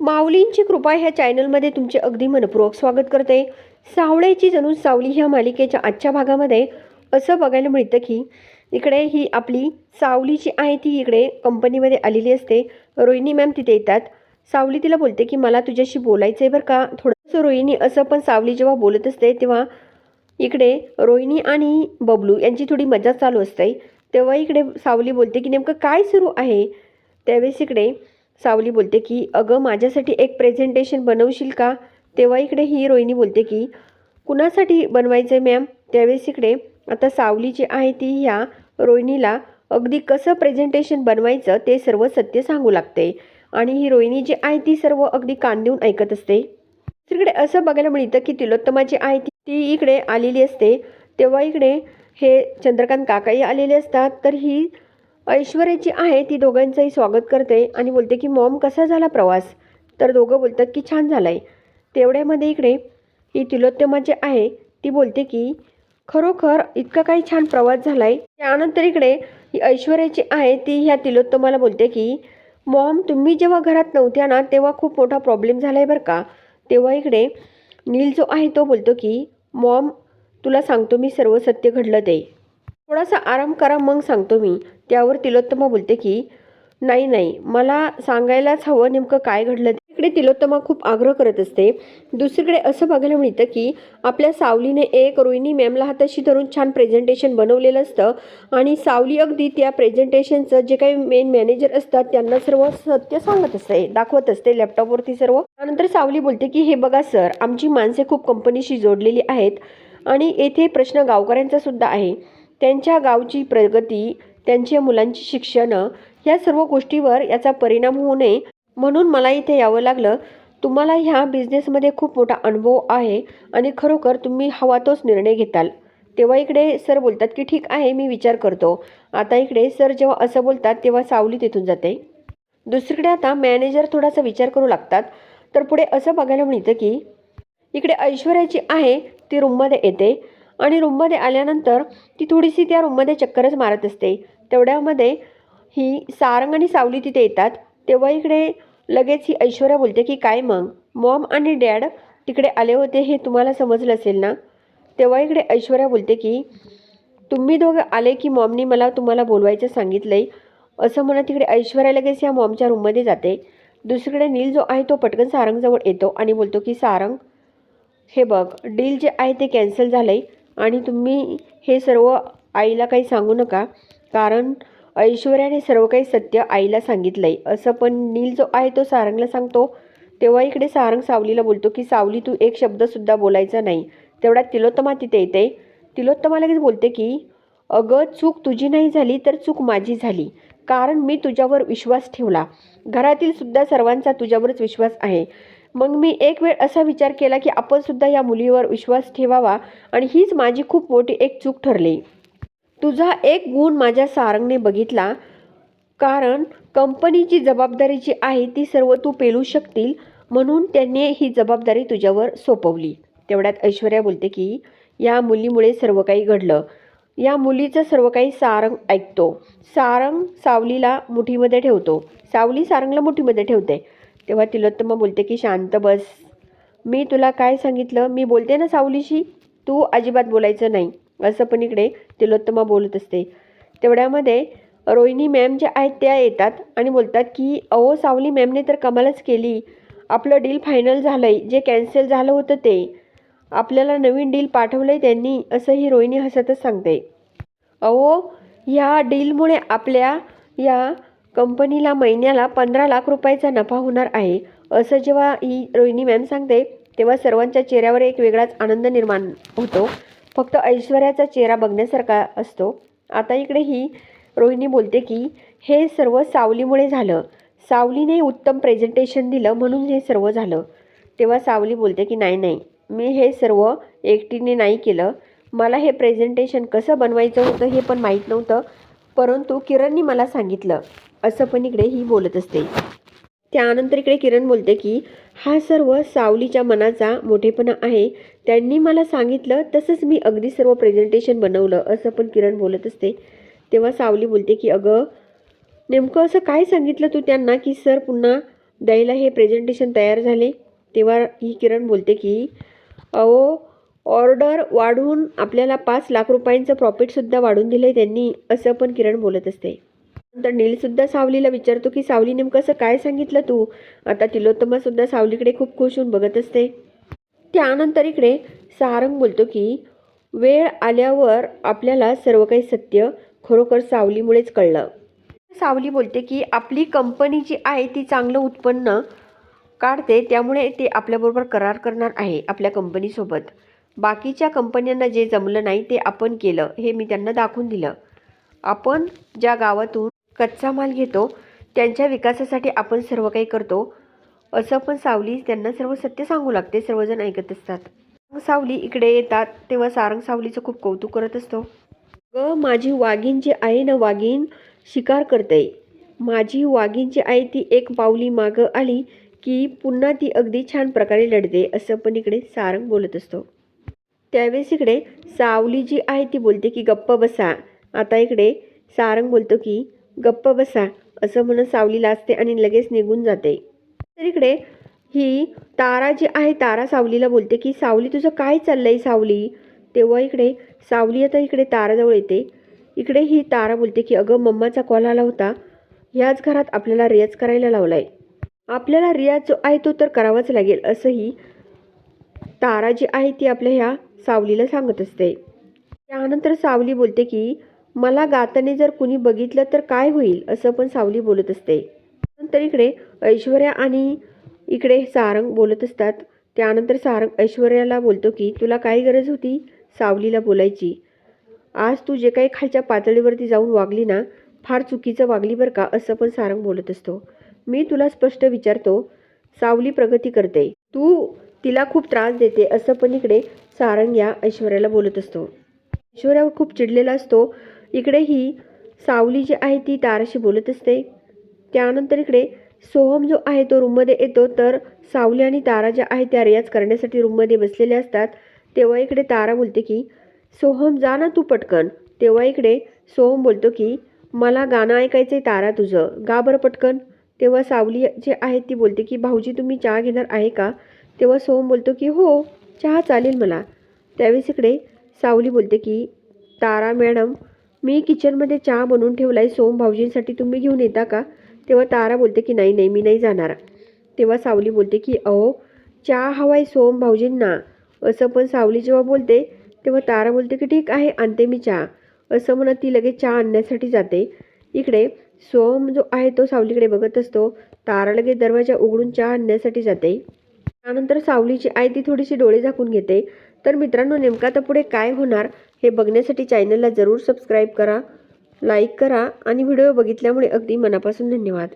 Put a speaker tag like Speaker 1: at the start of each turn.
Speaker 1: माऊलींची कृपा ह्या चॅनलमध्ये तुमचे अगदी मनपूर्वक स्वागत करते. सावळ्याची जणू सावली ह्या मालिकेच्या आजच्या भागामध्ये असं बघायला मिळतं की इकडे ही आपली सावली जी आहे ती इकडे कंपनीमध्ये आलेली असते. रोहिणी मॅम तिथे येतात. सावली तिला बोलते की मला तुझ्याशी बोलायचं आहे बरं का. थोडंसं रोहिणी असं पण सावली जेव्हा बोलत असते तेव्हा इकडे रोहिणी आणि बबलू यांची थोडी मजा चालू असते. तेव्हा इकडे सावली बोलते की नेमकं काय सुरू आहे? त्यावेळेस इकडे सावली बोलते की अगं माझ्यासाठी एक प्रेझेंटेशन बनवशील का? तेव्हा इकडे ही रोहिणी बोलते की कुणासाठी बनवायचं आहे मॅम त्यावेळेस इकडे आता सावली जी आहे ती ह्या रोहिणीला अगदी कसं प्रेझेंटेशन बनवायचं ते सर्व सत्य सांगू लागते. आणि ही रोहिणी जी आहे ती सर्व अगदी कान देऊन ऐकत असते. तिकडे असं बघायला मिळतं की तिलोत्तमा जी आहे ती ती इकडे आलेली असते. तेव्हा इकडे हे चंद्रकांत काकाही आलेले असतात. तर ही ऐश्वर्या जी आहे ती दोघांचंही स्वागत करते आणि बोलते की मॉम कसा झाला प्रवास? तर दोघं बोलतात की छान झाला आहे तेवढ्यामध्ये इकडे ही तिलोत्तमा जी आहे ती बोलते की खरोखर इतका काही छान प्रवास झाला आहे त्यानंतर इकडे ही ऐश्वर्याची आहे ती ह्या तिलोत्तमाला बोलते की मॉम तुम्ही जेव्हा घरात नव्हत्या ना तेव्हा खूप मोठा प्रॉब्लेम झाला आहे बरं का? तेव्हा इकडे नील जो आहे तो बोलतो की मॉम तुला सांगतो मी सर्व सत्य घडलं ते. थोडासा आराम करा मग सांगतो मी. त्यावर तिलोत्तमा बोलते की नाही नाही मला सांगायलाच हवं नेमकं काय घडलं. इकडे तिलोत्तमा खूप आग्रह करत असते. दुसरीकडे असं बघायला मिळतं की आपल्या सावलीने एक रोहिणी मॅमला हाताशी धरून छान प्रेझेंटेशन बनवलेलं असतं आणि सावली अगदी त्या प्रेझेंटेशनचं जे काही मेन मॅनेजर असतात त्यांना सर्व सत्य सांगत असते दाखवत असते लॅपटॉपवरती सर्व. त्यानंतर सावली बोलते की हे बघा सर आमची माणसे खूप कंपनीशी जोडलेली आहेत आणि येथे प्रश्न गावकऱ्यांचा सुद्धा आहे. त्यांच्या गावची प्रगती त्यांच्या मुलांची शिक्षणं या सर्व गोष्टीवर याचा परिणाम होऊ नये म्हणून मला इथे यावं लागलं. तुम्हाला ह्या बिझनेसमध्ये खूप मोठा अनुभव आहे आणि खरोखर तुम्ही हवा तोच निर्णय घेताल. तेव्हा इकडे सर बोलतात की ठीक आहे मी विचार करतो. आता इकडे सर जेव्हा असं बोलतात तेव्हा सावली तिथून जाते. दुसरीकडे आता मॅनेजर थोडासा विचार करू लागतात. तर पुढे असं बघायला मिळतं की इकडे ऐश्वर्याची आहे ती रूममध्ये येते. आणि रूममध्ये आल्यानंतर ती थोडीशी त्या रूममध्ये चक्करच मारत असते. तेवढ्यामध्ये ही सारंग आणि सावली तिथे येतात. तेव्हा इकडे लगेच ही ऐश्वर्या बोलते की काय मग? मॉम आणि डॅड तिकडे आले होते हे तुम्हाला समजलं असेल ना? तेव्हा इकडे ऐश्वर्या बोलते की तुम्ही दोघं आले की मॉमनी मला तुम्हाला बोलवायचं सांगितलं आहे असं म्हणत तिकडे ऐश्वर्या लगेच या मॉमच्या रूममध्ये जाते. दुसरीकडे नील जो आहे तो पटकन सारंगजवळ येतो आणि बोलतो की सारंग हे बघ डील जे आहे ते कॅन्सल झालं आहे आणि तुम्ही हे सर्व आईला काही सांगू नका. कारण ऐश्वर्याने सर्व काही सत्य आईला सांगितलं आहे असं पण नील जो आहे तो सारंगला सांगतो. तेव्हा इकडे सारंग सावलीला बोलतो की सावली तू एक शब्दसुद्धा बोलायचा नाही. तेवढ्या तिलोत्तमा तिथे येते. तिलोत्तमा लगेच बोलते की अगं चूक तुझी नाही झाली तर चूक माझी झाली. कारण मी तुझ्यावर विश्वास ठेवला. घरातील सुद्धा सर्वांचा तुझ्यावरच विश्वास आहे. मग मी एक वेळ असा विचार केला की आपणसुद्धा या मुलीवर विश्वास ठेवावा आणि हीच माझी खूप मोठी एक चूक ठरली. तुझा एक गुण माझ्या सारंगने बघितला. कारण कंपनीची जबाबदारी जी आहे ती सर्व तू पेलू शकतील म्हणून त्यांनी ही जबाबदारी तुझ्यावर सोपवली. तेवढ्यात ऐश्वर्या बोलते की या मुलीमुळे सर्व काही घडलं. या मुलीचं सर्व काही सारंग ऐकतो. सारंग सावलीला मुठीमध्ये ठेवतो. सावली सारंगला मुठीमध्ये ठेवते. तेव्हा तिलोत्तमा बोलते की शांत बस. मी तुला काय सांगितलं? मी बोलते ना सावलीशी? तू अजिबात बोलायचं नाही. असं पण इकडे तिलोत्तमा बोलत असते. तेवढ्यामध्ये रोहिणी मॅम ज्या आहेत त्या येतात आणि बोलतात की अहो सावली मॅमने तर कमालच केली. आपलं डील फायनल झालं आहे जे कॅन्सल झालं होतं ते. आपल्याला नवीन डील पाठवलं आहे त्यांनी असं ही रोहिणी हसतच सांगते. अहो ह्या डीलमुळे आपल्या या कंपनीला महिन्याला पंधरा लाख रुपयाचा नफा होणार आहे असं जेव्हा ही रोहिणी मॅम सांगते तेव्हा सर्वांच्या चेहऱ्यावर एक वेगळाच आनंद निर्माण होतो. फक्त ऐश्वर्याचा चेहरा बघण्यासारखा असतो. आता इकडे ही रोहिणी बोलते की हे सर्व सावलीमुळे झालं. सावलीने उत्तम प्रेझेंटेशन दिलं म्हणून हे सर्व झालं. तेव्हा सावली बोलते की नाही नाही. मी हे सर्व एकटीने नाही केलं. मला हे प्रेझेंटेशन कसं बनवायचं होतं हे पण माहीत नव्हतं. परंतु किरणनी मला सांगितलं असं पण इकडे ही बोलत असते. त्यानंतर इकडे किरण बोलते की हा सर्व सावलीच्या मनाचा मोठेपणा आहे. त्यांनी मला सांगितलं तसंच मी अगदी सर्व प्रेझेंटेशन बनवलं असं पण किरण बोलत असते. तेव्हा सावली बोलते की अगं नेमकं असं काय सांगितलं तू त्यांना की सर पुन्हा द्यायला हे प्रेझेंटेशन तयार झाले? तेव्हा ही किरण बोलते की अहो ऑर्डर वाढवून आपल्याला पाच लाख रुपयांचं प्रॉफिटसुद्धा वाढून दिलं आहे त्यांनी असं पण किरण बोलत असते. नंतर नीलसुद्धा सावलीला विचारतो की सावली नेमकं असं काय सांगितलं तू? आता तिलोत्तमासुद्धा सावलीकडे खूप खुश होऊन बघत असते. त्यानंतर इकडे सारंग बोलतो की वेळ आल्यावर आपल्याला सर्व काही सत्य खरोखर सावलीमुळेच कळलं. सावली बोलते की आपली कंपनी जी आहे ती चांगलं उत्पन्न काढते त्यामुळे ते आपल्याबरोबर करार करणार आहे आपल्या कंपनीसोबत. बाकीच्या कंपन्यांना जे जमलं नाही ते आपण केलं हे मी त्यांना दाखवून दिलं. आपण ज्या गावातून कच्चा माल घेतो त्यांच्या विकासासाठी आपण सर्व काही करतो असं पण सावली त्यांना सर्व सत्य सांगू लागते सर्वजण ऐकत असतात. सावली इकडे येतात तेव्हा सारंग सावलीचं खूप कौतुक करत असतो. ग माझी वाघीण जी आहे ना वाघीण शिकार करते. माझी वाघीण जी आहे ती एक पावली मागं आली की पुन्हा ती अगदी छान प्रकारे लढते असं पण इकडे सारंग बोलत असतो. त्यावेळेस इकडे सावली जी आहे ती बोलते की गप्प बसा. आता इकडे सारंग बोलतो की गप्प बसा. असं म्हणत सावली लाजते आणि लगेच निघून जाते. तर इकडे ही तारा जी आहे तारा सावलीला बोलते की सावली तुझं काय चाललंय सावली? तेव्हा इकडे सावली आता इकडे ताराजवळ येते. इकडे ही तारा बोलते की अगं मम्माचा कॉल आला होता. ह्याच घरात आपल्याला रियाज करायला लावला आहे आपल्याला रियाज जो आहे तो तर करावाच लागेल. असंही तारा जी आहे ती आपल्या ह्या सावलीला सांगत असते. त्यानंतर सावली बोलते की मला गाताने जर कुणी बघितलं तर काय होईल? असं पण सावली बोलत असते. नंतर इकडे ऐश्वर्या आणि इकडे सारंग बोलत असतात. त्यानंतर सारंग ऐश्वर्याला बोलतो की तुला काय गरज होती? सावलीला बोलायची. आज तू जे काही खालच्या पातळीवरती जाऊन वागली ना फार चुकीचं वागली बरं का? असं पण सारंग बोलत असतो. मी तुला स्पष्ट विचारतो सावली प्रगती करते. तू तिला खूप त्रास देते असं पण इकडे सारंग या ऐश्वर्याला बोलत असतो. ऐश्वर्यावर खूप चिडलेला असतो. इकडे ही सावली जी आहे ती ताराशी बोलत असते. त्यानंतर इकडे सोहम जो आहे तो रूममध्ये येतो. तर सावली आणि तारा ज्या आहेत त्या रियाज करण्यासाठी रूममध्ये बसलेल्या असतात. तेव्हा इकडे तारा बोलते की सोहम जा ना तू पटकन. तेव्हा इकडे सोहम बोलतो की मला गाणं ऐकायचं आहे तारा तुझं. गा बरं पटकन. तेव्हा सावली जे आहे ती बोलते की भाऊजी तुम्ही चहा घेणार आहे का? तेव्हा सोहम बोलतो की हो चहा चालेल मला. त्यावेळेस इकडे सावली बोलते की तारा मॅडम मी किचनमध्ये चहा बनवून ठेवला आहे सोम भाऊजींसाठी तुम्ही घेऊन येता का? तेव्हा तारा बोलते की नाही नाही मी नाही जाणार. तेव्हा सावली बोलते की अहो चहा हवा आहे सोम भाऊजींना. असं पण सावली जेव्हा बोलते तेव्हा तारा बोलते की ठीक आहे आणते मी चहा. असं म्हणत ती लगेच चहा आणण्यासाठी जाते. इकडे सोम जो आहे तो सावलीकडे बघत असतो. तारा लगेच दरवाजा उघडून चहा आणण्यासाठी जाते. त्यानंतर सावलीची आई ती थोडीशी डोळे झाकून घेते. तर मित्रांनो नेमका आता पुढे काय होणार हे बघण्यासाठी चॅनलला जरूर सबस्क्राईब करा लाईक करा आणि व्हिडिओ बघितल्यामुळे अगदी मनापासून धन्यवाद.